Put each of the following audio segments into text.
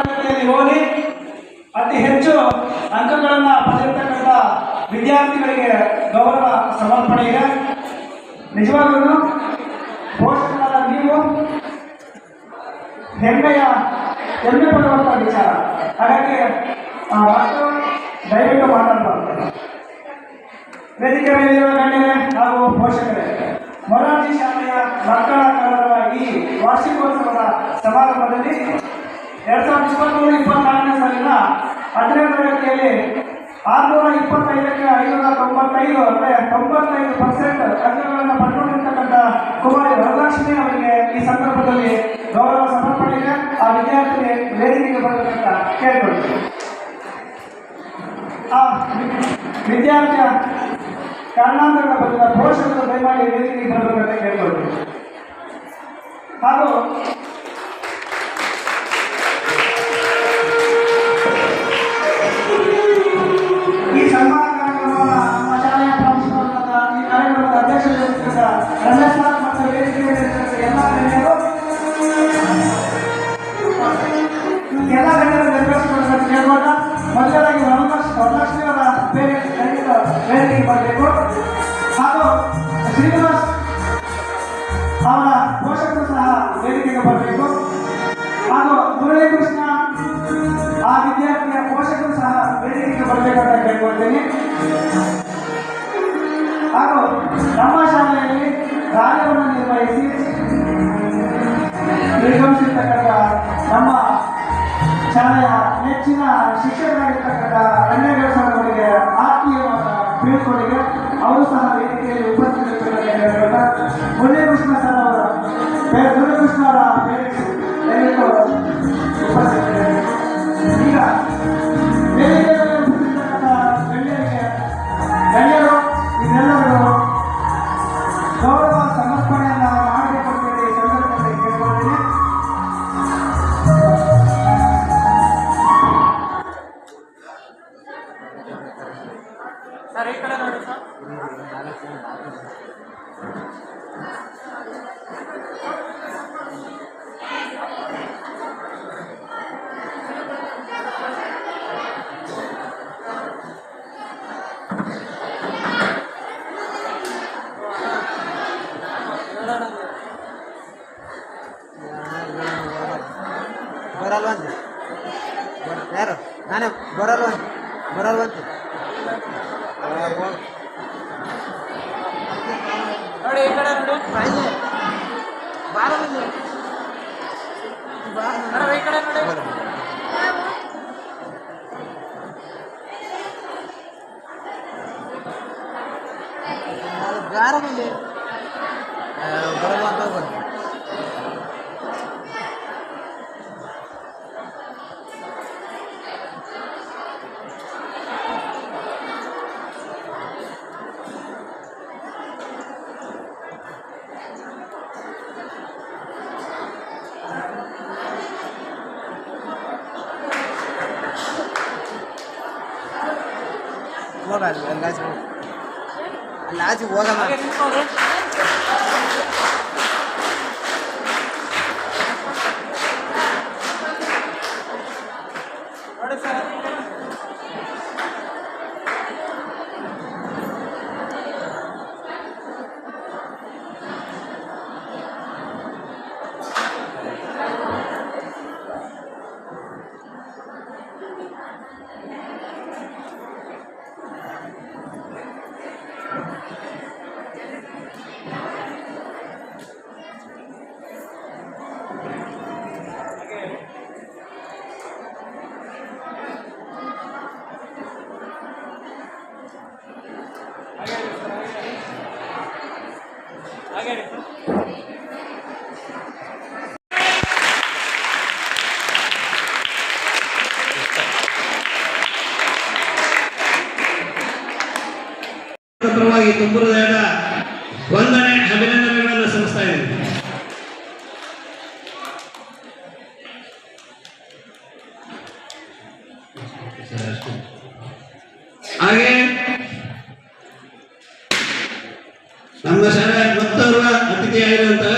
ತರಗತಿಯಲ್ಲಿ ಹೋಗಿ ಅತಿ ಹೆಚ್ಚು ಅಂಕಗಳನ್ನು ಪಡೆದಿರ್ತಕ್ಕಂಥ ವಿದ್ಯಾರ್ಥಿಗಳಿಗೆ ಗೌರವ ಸಮರ್ಪಣೆ ಇದೆ. ನಿಜವಾಗಲೂ ಪೋಷಕರಾದ ನೀವು ಹೆಮ್ಮೆಯ ಹೆಮ್ಮೆ ಪಡುವಂಥ ವಿಚಾರ. ಹಾಗಾಗಿ ದಯವಿಟ್ಟು ಮಾತಾಡಬಾರ್ದು. ವೇದಿಕೆ ಮೇಲಿರುವ ಗಣ್ಯರೇ ಹಾಗೂ ಪೋಷಕರೇ, ಮೊರಾರ್ಜಿ ಶಾಲೆಯ ಮಕ್ಕಳ ಕಾಲದ ಈ ವಾರ್ಷಿಕೋತ್ಸವದ ಸಮಾರಂಭದಲ್ಲಿ ಎರಡ್ ಸಾವಿರದ ಇಪ್ಪತ್ತ್ಮೂರು ಇಪ್ಪತ್ನಾಲ್ಕನೇ ಸಾಲಿನ ಹತ್ತನೇ ತರಗತಿಯಲ್ಲಿ ಆರುನೂರ ಇಪ್ಪತ್ತೈದಕ್ಕೆ ಐನೂರ ತೊಂಬತ್ತೈದು ಅಂದರೆ ತೊಂಬತ್ತೈದು ಪರ್ಸೆಂಟ್ ಅಂಕಗಳನ್ನು ಪಡ್ಕೊಂಡಿರ್ತಕ್ಕಂಥ ಕುಮಾರಿ ವರಲಕ್ಷ್ಮಿ ಅವರಿಗೆ ಈ ಸಂದರ್ಭದಲ್ಲಿ ಗೌರವ ಸಮರ್ಪಣೆಗೆ ಆ ವಿದ್ಯಾರ್ಥಿಗೆ ವೇದಿಕೆಗೆ ಬರಬೇಕಂತ ಕೇಳ್ಕೊಳ್ತೀವಿ ಆ ವಿದ್ಯಾರ್ಥಿಯ ಕಾರಣಾಂತರದ ಬಗ್ಗೆ ಪೋಷಕರು ದಯಮಾಡಿ ವೇದಿಕೆಗೆ ಬರಬೇಕಂತ ಕೇಳ್ಕೊಳ್ತೀವಿ ಹಾಗೂ ಹಾಗೂ ನಮ್ಮ ಶಾಲೆಯಲ್ಲಿ ಕಾರ್ಯವನ್ನು ನಿರ್ವಹಿಸಿ ನಿರ್ಗಮಿಸಿರ್ತಕ್ಕಂಥ ನಮ್ಮ ಶಾಲೆಯ ನೆಚ್ಚಿನ ಶಿಕ್ಷಕರಾಗಿರ್ತಕ್ಕಂಥ ಕನ್ಯಾಗಳ ಅವರಿಗೆ ಆತ್ಮೀಯವಾದ ಬೀಳ್ಕೊಡುಗೆ ಅವರು ಸಹ ವೇದಿಕೆಯಲ್ಲಿ ಉಪಸ್ಥಿತರಿರ್ತಕ್ಕಂಥ ಮುರಳೀಕೃಷ್ಣ ಸರ್ ಅವರ ಮುರಳೀಕೃಷ್ಣ ಅವರ ದಯವಿಟ್ಟು ಬರಲ್ವಂತೆ ಬರ- ಯಾರು ನಾನೇ ಬರಲ್ವಂತೆ ಬರಲ್ವಂತೆ ನೋಡಿ ಈ ಕಡೆ more value. I'll ask more. I'll ask you all about ಪರವಾಗಿ ತುಂಬ ಹೃದಯದ ವಂದನೆ ಅಭಿನಂದನೆಗಳನ್ನು ಸಲ್ಲಿಸ್ತಾ ಇದ್ದೀನಿ. ಹಾಗೆ ನಮ್ಮ ಶಾಲೆ ಮತ್ತೋರ್ವ ಅತಿಥಿಯಾಗಿರುವಂತಹ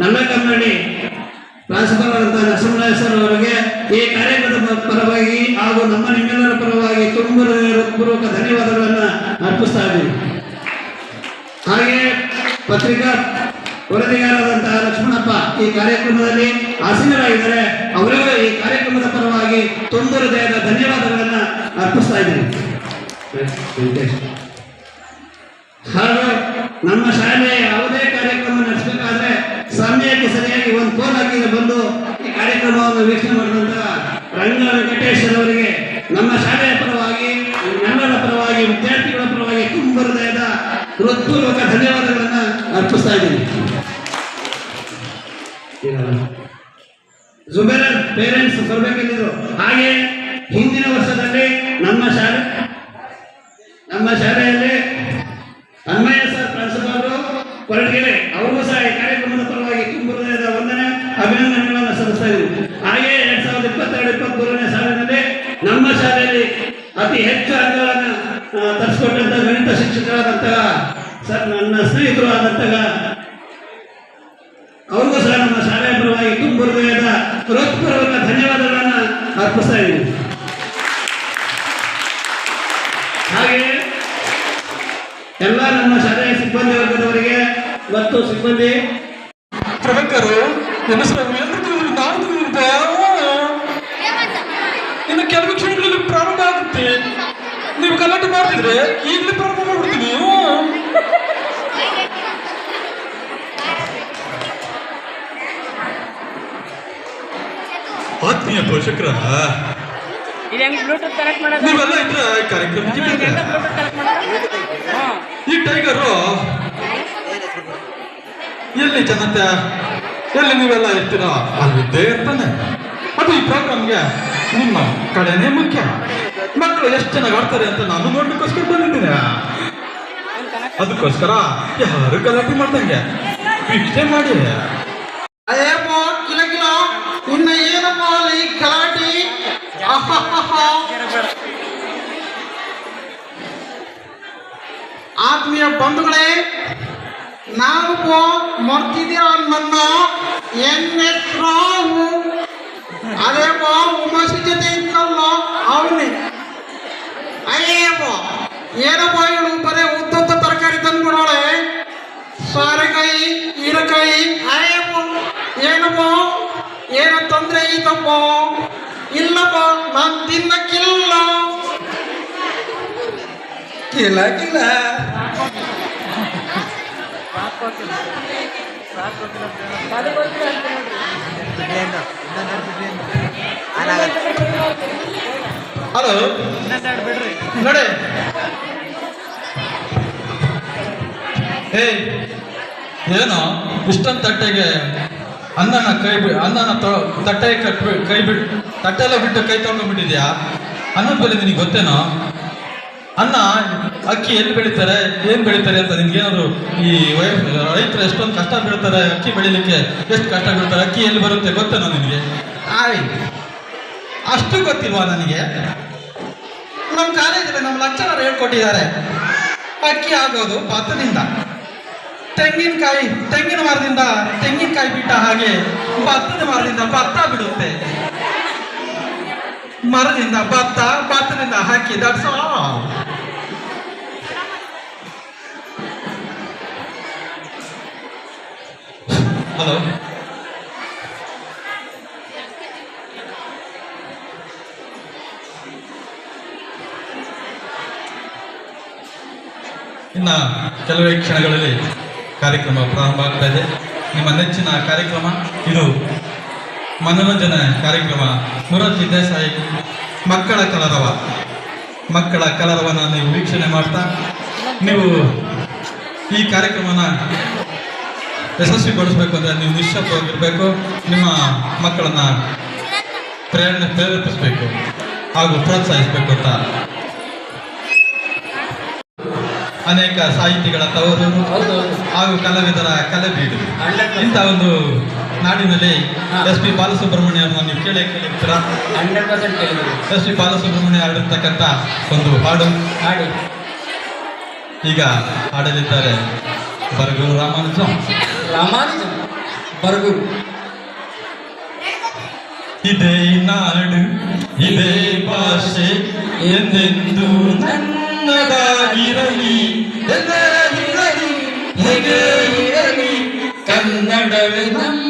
ನನ್ನ ಕನ್ನಡಿ ಪ್ರಾಂಶುಪಾಲ ನರಸಿಂಹ ಸರ್ ಅವರಿಗೆ ಈ ಕಾರ್ಯಕ್ರಮದ ಪರವಾಗಿ ಹಾಗೂ ನಮ್ಮ ನಿಮ್ಮೆಲ್ಲರ ಪರವಾಗಿ ತುಂಬ ಪೂರ್ವಕ ಧನ್ಯವಾದಗಳನ್ನು ಅರ್ಪಿಸ್ತಾ ಇದ್ದೀವಿ ಹಾಗೆ ಪತ್ರಿಕಾ ವರದಿಗಾರರಾದಂತಹ ಲಕ್ಷ್ಮಣಪ್ಪ ಈ ಕಾರ್ಯಕ್ರಮದಲ್ಲಿ ಆಸೀನರಾಗಿದ್ದಾರೆ. ಅವರಿಗೂ ಈ ಕಾರ್ಯಕ್ರಮದ ಪರವಾಗಿ ತುಂಬ ಹೃದಯದ ಧನ್ಯವಾದಗಳನ್ನ ಅರ್ಪಿಸ್ತಾ ಇದ್ದೀನಿ. ಹಾಗೂ ನಮ್ಮ ಶಾಲೆ ಯಾವುದೇ ಕಾರ್ಯಕ್ರಮ ನಡೆಸಬೇಕಾದ್ರೆ ಸಮಯಕ್ಕೆ ಸರಿಯಾಗಿ ಒಂದು ಫೋನ್ ಹಾಕಿ ಬಂದು ಈ ಕಾರ್ಯಕ್ರಮವನ್ನು ವೀಕ್ಷಣೆ ಮಾಡಿದಂತಹ ರಂಗ ವೆಂಕಟೇಶ್ವರ ಅವರಿಗೆ ನಮ್ಮ ಶಾಲೆಯ ಪರವಾಗಿ ನಮ್ಮರ ಪರವಾಗಿ ವಿದ್ಯಾರ್ಥಿಗಳ ಪರವಾಗಿ ತುಂಬ ಹೃದಯದ ಹೃತ್ಪೂರ್ವಕ ಧನ್ಯವಾದಗಳನ್ನ ಅರ್ಪಿಸ್ತಾ ಇದ್ದೀನಿ ಜುಬೇರ್ ಪೇರೆಂಟ್ಸ್ ಬರ್ಬೇಕಿದ್ರು ಹಾಗೆ ಹಿಂದಿನ ವರ್ಷದಲ್ಲಿ ನಮ್ಮ ಶಾಲೆ, ನಮ್ಮ ಶಾಲೆಯಲ್ಲಿ ಅನ್ವಯ ಸರ್ ಪ್ರಾಂಶುಪಾಲರು ಕೊರಟಗೆರೆ ಅವರು ಸಹ ಈ ಕಾರ್ಯಕ್ರಮದ ಪರವಾಗಿ ತುಂಬ ವಂದನೆ, ಅಭಿನಂದನೆಗಳನ್ನು ಸಲ್ಲಿಸ್ತಾ ಇದ್ದೀವಿ ಹಾಗೆ ಎರಡ್ ಸಾವಿರದ ಇಪ್ಪತ್ತೆರಡು, ಇಪ್ಪತ್ಮೂರನೇ ಸಾಲಿನಲ್ಲಿ ನಮ್ಮ ಶಾಲೆಯಲ್ಲಿ ಅತಿ ಹೆಚ್ಚು ಅಂಕಗಳನ್ನು ತರಿಸಿಕೊಟ್ಟಂತಹ ತರಿಸ್ಕೊಟ್ಟಂತ ಗಣಿತ ಶಿಕ್ಷಕರಾದಂತಹ ಸರ್, ನನ್ನ ಸ್ನೇಹಿತರು ಆದಂತಹ ಅವ್ರಿಗೂ ಸಹ ನಮ್ಮ ಶಾಲೆಯ ಪರವಾಗಿ ತುಂಬ ಹೃದಯದ ಹೃತ್ಪೂರ್ವಕ ಧನ್ಯವಾದಗಳನ್ನು ಅರ್ಪಿಸ್ತಾ ಇದ್ದೀನಿ. ಎಲ್ಲ ನಮ್ಮ ಶಾಲೆಯ ಸಿಬ್ಬಂದಿ ವರ್ಗದವರಿಗೆ ಮತ್ತು ಸಿಬ್ಬಂದಿ. ಪ್ರಮುಖರು. ಇನ್ನು ಕೆಲವು ಕ್ಷಣಗಳಲ್ಲಿ ಪ್ರಾರಂಭ ಆಗುತ್ತೆ. ನೀವು ಗಲಾಟೆ ಮಾಡ್ತಿದ್ರೆ ಈಗಲೇ ಪ್ರಾರಂಭ ಮಾಡ್ಬಿಡ್ತೀನಿ. ಆತ್ಮೀಯ ಪೋಷಕರ ಇದು ಹೆಂಗ್ ಬ್ಲೂಟೂತ್ ಕನೆಕ್ಟ್ ಮಾಡೋದು? ನೀವೆಲ್ಲ ಇದ್ರೆ ಕಾರ್ಯಕ್ರಮಕ್ಕೆ ಹೆಂಗ ಬಂದೆ. ಬ್ಲೂಟೂತ್ ಕನೆಕ್ಟ್ ಮಾಡೋದು? ಹಾ. ಈ ಟೈಗರು ಎಲ್ಲಿ ಜನತೆ? ಎಲ್ಲಿ ನೀವೆಲ್ಲ ಇರ್ತೀರೋ? ಅಲ್ಲಿದ್ದೇ ಇರ್ತಾನೆ. ಅದು ಈ ಪ್ರೋಗ್ರಾಮ್ಗೆ ನಿಮ್ಮ ಕಡೆನೇ ಮುಖ್ಯ. ಮಕ್ಕಳು ಎಷ್ಟು ಚೆನ್ನಾಗಿ ಆಡ್ತಾರೆ ಅಂತ ನಾನು ನೋಡ್ಲಿಕ್ಕೋಸ್ಕರ ಬಂದಿದ್ದೀನಿ. ಅದಕ್ಕೋಸ್ಕರ ಯಾರು ಗಲಾಟೆ ಮಾಡ್ದಂಗೆ. ಇಷ್ಟೇ ಮಾಡಿ. ಅಯ್ಯಪ್ಪ ಆತ್ಮೀಯ ಬಂಧುಗಳೇ, ನಾವು ಮರ್ತಿದ್ದೀರ ನನ್ನ ಎನ್ ಎಸ್ ರಾವು ಅದೇಪ್ಪ ಉಮಾಸಿ ಜೊತೆ ಇದ್ದಲ್ಲ ಅವನೇ. ಅಯ್ಯಪ್ಪ ಏನಪ್ಪ ಇವಳು ಬರೇ ಉದ್ದ ತರಕಾರಿ ತಂದ್ಬಿಡೋಳೆ ಸಾರೆಕಾಯಿ, ಹೀರೆಕಾಯಿ ಅಯ್ಯಪ್ಪ ಏನಪ್ಪ ಏನೋ ತೊಂದರೆ ಐತಪ್ಪ. ಇಲ್ಲಪ್ಪ ನಾನು ತಿನ್ನಕ್ಕಿಲ್ಲ. ಕಿಲ ಕಿಲ ಹಲೋ. ನೋಡಿ. ಏನು ಇಷ್ಟೊಂದು ತಟ್ಟೆಗೆ ಅನ್ನನ ಕೈ ಬಿ, ಅನ್ನನ ತಟ್ಟೆ ಕಟ್ಬಿ ಕೈ ಬಿಟ್ಟು ತಟ್ಟೆಲ್ಲ ಬಿಟ್ಟು ಕೈ ತೊಳ್ಕೊಂಡ್ಬಿಟ್ಟಿದ್ಯಾ? ಅನ್ನದ ಬೆಲೆ ನಿನಗೆ ಗೊತ್ತೇನೋ? ಅನ್ನ ಅಕ್ಕಿ ಎಲ್ಲಿ ಬೆಳೀತಾರೆ? ಏನು ಬೆಳೀತಾರೆ ಅಂತ ನಿನ್ಗೇನಾದ್ರು ಈ ರೈತರು ಎಷ್ಟೊಂದು ಕಷ್ಟ ಬೀಳ್ತಾರೆ ಅಕ್ಕಿ ಬೆಳಿಲಿಕ್ಕೆ, ಎಷ್ಟು ಕಷ್ಟ ಬೀಳ್ತಾರೆ, ಅಕ್ಕಿ ಎಲ್ಲಿ ಬರುತ್ತೆ ಗೊತ್ತಾ ನಿನಗೆ ಆಯ್, ಅಷ್ಟು ಗೊತ್ತಿಲ್ವಾ ನನಗೆ? ನಮ್ಮ ಕಾಲೇಜಲ್ಲಿ ನಮ್ಮ ಲಕ್ಷಣರು ಹೇಳ್ಕೊಟ್ಟಿದ್ದಾರೆ, ಅಕ್ಕಿ ಆಗೋದು ಭತ್ತದಿಂದ ತೆಂಗಿನಕಾಯಿ, ತೆಂಗಿನ ಮರದಿಂದ, ತೆಂಗಿನಕಾಯಿ ಬಿಟ್ಟ ಹಾಗೆ ಭತ್ತದ ಮರದಿಂದ ಭತ್ತ ಬಿಡುತ್ತೆ. ಮರದಿಂದ ಭತ್ತ ಭತ್ತದಿಂದ ಹಾಕಿ ದಟ್ಸ್ ಆಲ್ ಹಲೋ. ಇನ್ನ ಕೆಲವೇ ಕ್ಷಣಗಳಲ್ಲಿ ಕಾರ್ಯಕ್ರಮ ಪ್ರಾರಂಭ ಆಗ್ತಾ ಇದೆ. ನಿಮ್ಮ ನೆಚ್ಚಿನ ಕಾರ್ಯಕ್ರಮ ಇದು. ಮನೋರಂಜನೆ ಕಾರ್ಯಕ್ರಮ ಮುರತ್ ವಿದ್ಯಾಸಾಯಿ ಮಕ್ಕಳ ಕಲರವ. ಮಕ್ಕಳ ಕಲರವನ ನೀವು ವೀಕ್ಷಣೆ ಮಾಡ್ತಾ, ನೀವು ಈ ಕಾರ್ಯಕ್ರಮನ ಯಶಸ್ವಿಗೊಳಿಸ್ಬೇಕು ಅಂದರೆ ನೀವು ನಿಶ್ಶಬ್ದವಾಗಿರಬೇಕು, ನಿಮ್ಮ ಮಕ್ಕಳನ್ನ ಪ್ರೇರಣೆ, ಪ್ರೇರೇಪಿಸಬೇಕು ಹಾಗೂ ಪ್ರೋತ್ಸಾಹಿಸಬೇಕು ಅಂತ. ಅನೇಕ ಸಾಹಿತಿಗಳ ತವರು ಹಾಗೂ ಕಲಾವಿದರ ಕಲೆ ಬೀಡು. ಇಂಥ ಒಂದು ನಾಡಿನಲ್ಲಿ ಎಸ್ ಪಿ ಬಾಲಸುಬ್ರಹ್ಮಣ್ಯ ಅವ್ರನ್ನ ನೀವು ಕೇಳಿ ಕೇಳಿರ್ತೀರಾ? ಹಂಡ್ರೆಡ್ ಪರ್ಸೆಂಟ್ ಕೇಳಿದ್ರು ಎಸ್ ಪಿ ಬಾಲಸುಬ್ರಹ್ಮಣ್ಯ ಆಡಿರ್ತಕ್ಕಂಥ ಒಂದು ಹಾಡು. ಹಾಡು. ಈಗ ಹಾಡಲಿದ್ದಾರೆ ಬರಗೂರು ರಾಮಾನುಜ. ರಾಮಾನುಜ. ಬರಗೂರು. ಇದೇ ನಾಡು ಇದೇ ಭಾಷೆ ಎಂದೆಂದು ನನ್ನದಾಗಿರಲಿ ಹೇಗೆ ಇರಲಿ ಕನ್ನಡವೇ ನಮ್ಮ